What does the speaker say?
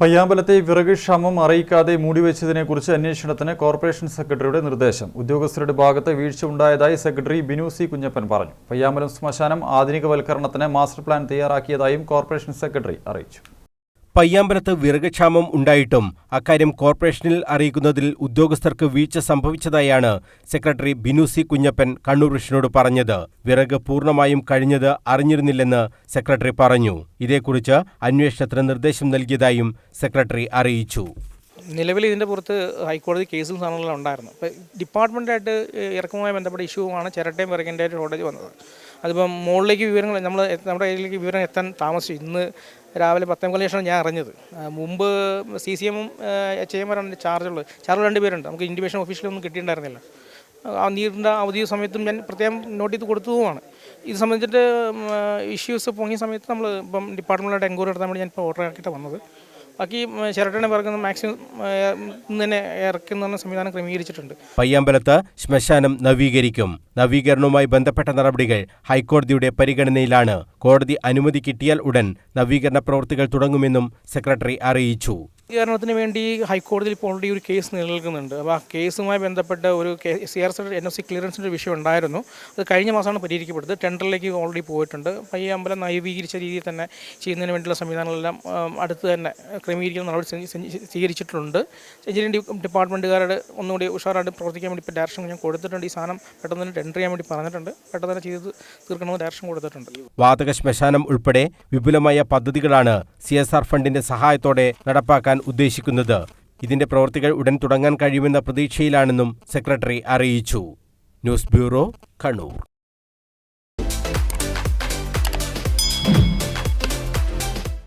പയ്യാമ്പലത്തെ വിറക് ക്ഷാമം അറിയിക്കാതെ മൂടിവെച്ചതിനെക്കുറിച്ച് അന്വേഷണത്തിന് കോർപ്പറേഷൻ സെക്രട്ടറിയുടെ നിർദ്ദേശം. ഉദ്യോഗസ്ഥരുടെ ഭാഗത്ത് വീഴ്ച ഉണ്ടായതായി സെക്രട്ടറി ബിനു സി കുഞ്ഞപ്പൻ പറഞ്ഞു. പയ്യാമ്പലം ശ്മശാനം ആധുനികവൽക്കരണത്തിന് മാസ്റ്റർ പ്ലാൻ തയ്യാറാക്കിയതായും കോർപ്പറേഷൻ സെക്രട്ടറി അറിയിച്ചു. പയ്യാമ്പലത്ത് വിറകക്ഷാമം ഉണ്ടായിട്ടും അക്കാര്യം കോർപ്പറേഷനിൽ അറിയിക്കുന്നതിൽ ഉദ്യോഗസ്ഥർക്ക് വീഴ്ച സംഭവിച്ചതായാണ് സെക്രട്ടറി ബിനു സി കുഞ്ഞപ്പൻ കണ്ണൂർ വിഷനോട് പറഞ്ഞത്. വിറക് പൂർണമായും കഴിഞ്ഞത് അറിഞ്ഞിരുന്നില്ലെന്ന് സെക്രട്ടറി പറഞ്ഞു. ഇതേക്കുറിച്ച് അന്വേഷണത്തിന് നിർദ്ദേശം നൽകിയതായും സെക്രട്ടറി അറിയിച്ചു. നിലവിൽ ഇതിന്റെ പുറത്ത് ഹൈക്കോടതി കേസും സാധനങ്ങളും ഉണ്ടായിരുന്നു. അപ്പോൾ ഡിപ്പാർട്ട്മെന്റായിട്ട് ഇറക്കുമായി ബന്ധപ്പെട്ട ഇഷ്യൂവാണ് ചിരട്ടയും വിറകിന്റെ ഷോർട്ടേജ് വന്നത്. അതിപ്പം മുകളിലേക്ക് വിവരങ്ങൾ നമ്മൾ നമ്മുടെ കയ്യിലേക്ക് വിവരം എത്താൻ താമസിച്ചു. ഇന്ന് രാവിലെ പത്തേ മുക്കാൽ ശേഷമാണ് ഞാൻ അറിഞ്ഞത് മുമ്പ് സി സി എമ്മും എച്ച് എമാരാണ് ചാർജുള്ളത്. ചാർജ് രണ്ട് പേരുണ്ട്. നമുക്ക് ഇൻഡിവേഷൻ ഓഫീസിലൊന്നും കിട്ടിയിട്ടുണ്ടായിരുന്നില്ല. ആ നീണ്ട അവധി സമയത്തും ഞാൻ പ്രത്യേകം നോട്ടീസ് കൊടുത്തതുമാണ് ഇത് സംബന്ധിച്ചിട്ട് ഇഷ്യൂസ് പൊങ്ങിയ സമയത്ത് നമ്മൾ ഇപ്പം ഡിപ്പാർട്ട്മെന്റിലോട്ട് എൻക്വയറി നടത്താൻ വേണ്ടി ഞാൻ ഇപ്പോൾ ഓർഡർ ആക്കിയിട്ട് വന്നത്. ബാക്കി ചിരട്ടനെ പിറക്കുന്ന മാക്സിമം തന്നെ ഇറക്കുന്ന സംവിധാനം ക്രമീകരിച്ചിട്ടുണ്ട്. പയ്യാമ്പലത്ത് ശ്മശാനം നവീകരിക്കും. നവീകരണവുമായി ബന്ധപ്പെട്ട നടപടികൾ ഹൈക്കോടതിയുടെ പരിഗണനയിലാണ്. കോടതി അനുമതി കിട്ടിയാൽ ഉടൻ നവീകരണ പ്രവൃത്തികൾ തുടങ്ങുമെന്നും സെക്രട്ടറി അറിയിച്ചു. നവീകരണത്തിന് വേണ്ടി ഹൈക്കോടതിയിൽ ഇപ്പോൾ ഓൾറെഡി ഒരു കേസ് നിലനിൽക്കുന്നുണ്ട്. അപ്പോൾ ആ കേസുമായി ബന്ധപ്പെട്ട ഒരു C R S N S C ക്ലിയറൻസിന്റെ വിഷയം ഉണ്ടായിരുന്നു. അത് കഴിഞ്ഞ മാസമാണ് പരിഹരിക്കപ്പെട്ടത്. ടെൻഡറിലേക്ക് ഓൾറെഡി പോയിട്ടുണ്ട്. അപ്പോൾ ഈ അമ്പലം നവീകരിച്ച രീതിയിൽ തന്നെ ചെയ്യുന്നതിന് വേണ്ടിയുള്ള സംവിധാനങ്ങളെല്ലാം അടുത്ത് തന്നെ ക്രമീകരിക്കുന്ന നടപടി സ്വീ- സ്വീ- സ്വീകരിച്ചിട്ടുണ്ട്. എഞ്ചിനീയറിംഗ് ഡിപ്പാർട്ട്മെന്റുകാരോട് ഒന്നുകൂടി ഉഷാറായിട്ട് പ്രവർത്തിക്കാൻ വേണ്ടി ഇപ്പോൾ ഡയറക്ഷൻ ഞാൻ കൊടുത്തിട്ടുണ്ട്. ഈ സാധനം പെട്ടെന്ന് തന്നെ ടെൻഡർ ചെയ്യാൻ വേണ്ടി പറഞ്ഞിട്ടുണ്ട്. പെട്ടെന്ന് തന്നെ ചെയ്ത് തീർക്കണമെന്ന് ഡയറക്ഷൻ കൊടുത്തിട്ടുണ്ട്. വാതക ശ്മശാനം ഉൾപ്പെടെ വിപുലമായ പദ്ധതികളാണ് സി എസ് ആർ ഫണ്ടിന്റെ സഹായത്തോടെ നടപ്പാക്കാൻ ഉദ്ദേശിക്കുന്നത്. ഇതിന്റെ പ്രവൃത്തികൾ ഉടൻ തുടങ്ങാൻ കഴിയുമെന്ന പ്രതീക്ഷയിലാണെന്നും സെക്രട്ടറി അറിയിച്ചു. News bureau Kannur.